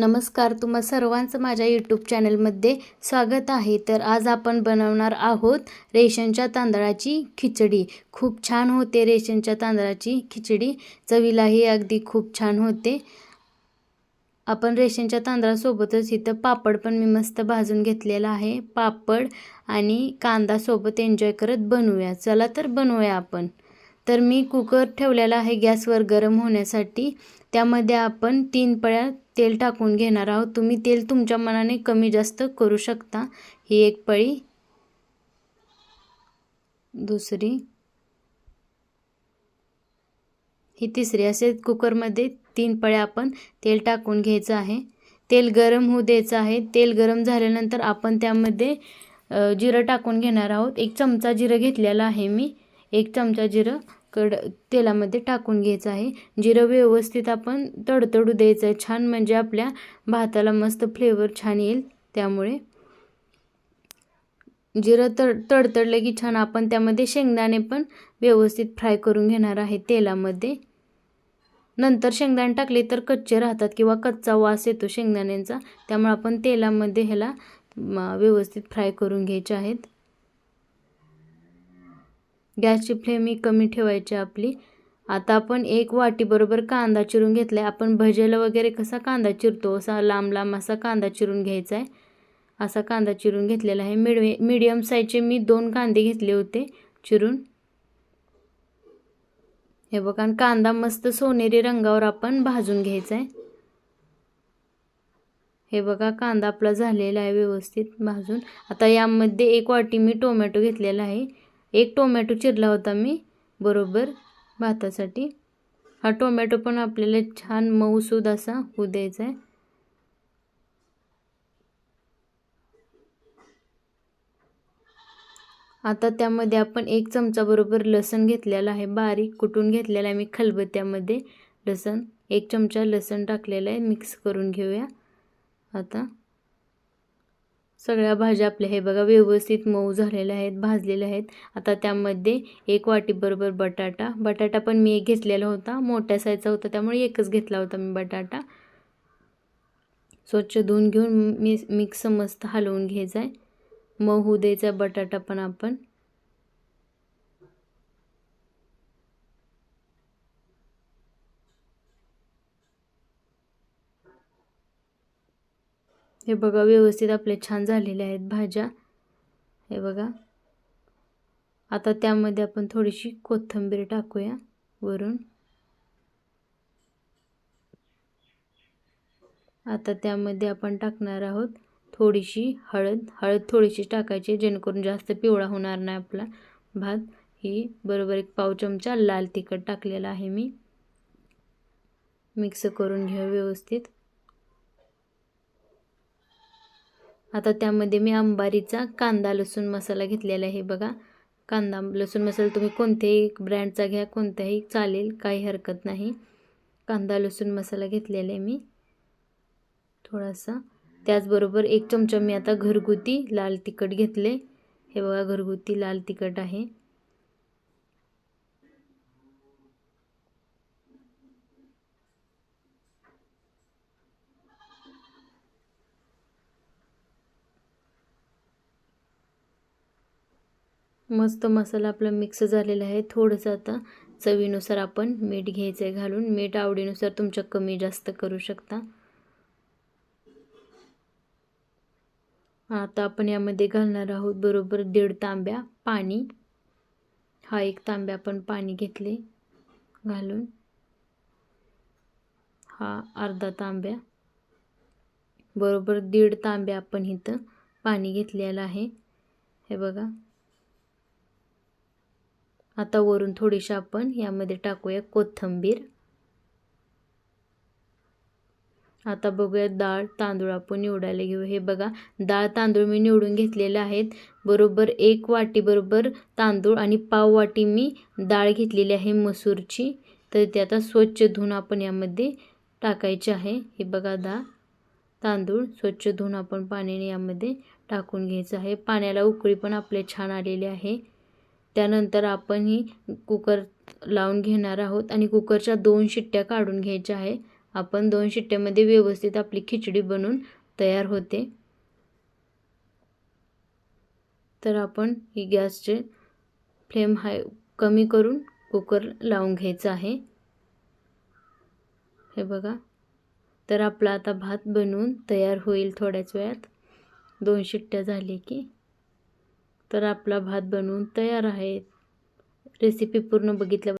नमस्कार तुम्हा सर्वांचं माझ्या यूट्यूब चॅनलमध्ये स्वागत आहे. तर आज आपण बनवणार आहोत रेशनच्या तांदळाची खिचडी. खूप छान होते रेशनच्या तांदळाची खिचडी. चवीलाही अगदी खूप छान होते. आपण रेशनच्या तांदळासोबतच इथं पापड पण मी मस्त भाजून घेतलेला आहे. पापड आणि कांदासोबत एन्जॉय करत बनवूया. चला तर बनवूया आपण. तर मी कुकर ठेवलेला आहे गॅसवर गरम होण्यासाठी. त्यामध्ये आपण तीन पळ्या तेल टाकून घेणार आहोत. तुम्ही तेल तुमच्या मनाने कमी जास्त करू शकता. ही एक पळी. दुसरी. ही तिसरी. असे कुकरमध्ये तीन पळ्या आपण तेल टाकून घ्यायचं आहे. तेल गरम होऊ द्यायचं आहे. तेल गरम झाल्यानंतर आपण त्यामध्ये जिरं टाकून घेणार आहोत. एक चमचा जिरं घेतलेला आहे मी. एक चमचा जिरं. कड तेलामध्ये टाकून घ्यायचं आहे. जिरं व्यवस्थित आपण तडतडू द्यायचं आहे. छान म्हणजे आपल्या भाताला मस्त फ्लेवर छान येईल. त्यामुळे जिरं तड तडतडलं की छान आपण त्यामध्ये शेंगदाणे पण व्यवस्थित फ्राय करून घेणार आहे तेलामध्ये. नंतर शेंगदाणे टाकले तर कच्चे राहतात किंवा कच्चा वास येतो शेंगदाण्यांचा. त्यामुळे आपण तेलामध्ये ह्याला व्यवस्थित फ्राय करून घ्यायचे आहेत. गॅसची फ्लेम ही कमी ठेवायची आपली. आता आपण एक वाटीबरोबर कांदा चिरून घेतला आहे आपण भजेला वगैरे कसा कांदा चिरतो? असा लांब लांब असा कांदा चिरून घ्यायचा आहे असा कांदा चिरून घेतलेला आहे. मिडवे मीडियम साईजचे मी दोन कांदे घेतले होते चिरून. हे बघा कांदा मस्त सोनेरी रंगावर आपण भाजून घ्यायचा आहे हे बघा कांदा आपला झालेला आहे व्यवस्थित भाजून. आता यामध्ये एक वाटी मी टोमॅटो घेतलेला आहे. एक टोमॅटो चिरला होता मी बरोबर भातासाठी. हा टोमॅटो पण आपल्याला छान मऊसूद असा होऊ द्यायचा आहे. आता त्यामध्ये आपण एक चमचा बरोबर लसण घेतलेला आहे बारीक कुटून घेतलेला आहे मी खलबत्त्यामध्ये. लसण एक चमचा लसण टाकलेला आहे मिक्स करून घेऊया. आता सगळ्या भाज्या आपल्या हे बघा व्यवस्थित मऊ झालेल्या आहेत भाजलेल्या आहेत. आता त्यामध्ये एक वाटीबरोबर बटाटा. बटाटा पण मी एक घेतलेला होता मोठ्या साईजचा होता त्यामुळे एकच घेतला होता मी बटाटा. स्वच्छ धुवून घेऊन मी मिक्स मस्त हलवून घ्यायचा आहे मऊ होऊ द्यायचा बटाटा पण आपण. हे बघा व्यवस्थित आपले छान झालेले आहेत भाज्या. हे बघा. आता त्यामध्ये आपण थोडीशी कोथिंबीर टाकूया वरून. आता त्यामध्ये आपण टाकणार आहोत थोडीशी हळद. हळद थोडीशी टाकायची जेणेकरून जास्त पिवळा होणार नाही आपला भात. ही बरोबर एक पाव चमचा लाल तिखट टाकलेला आहे मी. मिक्स करून घेऊ व्यवस्थित. आता त्यामध्ये मी अंबारीचा कांदा लसूण मसाला घेतलेला आहे बघा. कांदा लसूण मसाला तुम्ही कोणत्याही ब्रँडचा घ्या कोणत्याही चालेल काही हरकत नाही. कांदा लसूण मसाला घेतलेला आहे मी. थोडासा. त्याचबरोबर एक चमचा मी आता घरगुती लाल तिखट घेतले हे बघा घरगुती लाल तिखट आहे. मस्त मसाला आपला मिक्स झालेला आहे. थोडंसं आता चवीनुसार आपण मीठ घ्यायचं आहे घालून. मीठ आवडीनुसार तुमच्या कमी जास्त करू शकता. आता आपण यामध्ये घालणार आहोत बरोबर दीड तांब्या पाणी. हा एक तांब्या आपण पाणी घेतले घालून. हा अर्धा तांब्या. बरोबर दीड तांब्या आपण इथं पाणी घेतलेलं आहे. हे बघा. आता वरून थोडीशी आपण यामध्ये टाकूया कोथिंबीर. आता बघूया डाळ तांदूळ आपण निवडायला घेऊ. हे बघा डाळ तांदूळ मी निवडून घेतलेले आहेत. बरोबर एक वाटी बरोबर तांदूळ आणि पाव वाटी मी डाळ घेतलेली आहे मसूरची. तर ते आता स्वच्छ धुवून आपण यामध्ये टाकायचे आहे. हे बघा डाळ तांदूळ स्वच्छ धुवून आपण पाण्याने यामध्ये टाकून घ्यायचं आहे. पाण्याला उकळी पण आपले छान आलेली आहे. त्यानंतर आपण ही कुकर लावून घेणार आहोत आणि कुकरच्या दोन शिट्ट्या काढून घ्यायच्या आहे. आपण दोन शिट्ट्यामध्ये व्यवस्थित आपली खिचडी बनून तयार होते. तर आपण ही गॅसचे फ्लेम हाय कमी करून कुकर लावून घ्यायचा आहे. हे बघा. तर आपला आता भात बनवून तयार होईल थोड्याच वेळात. दोन शिट्ट्या झाली की. तर आपला भात बनवून तयार आहे. रेसिपी पूर्ण बघितल्या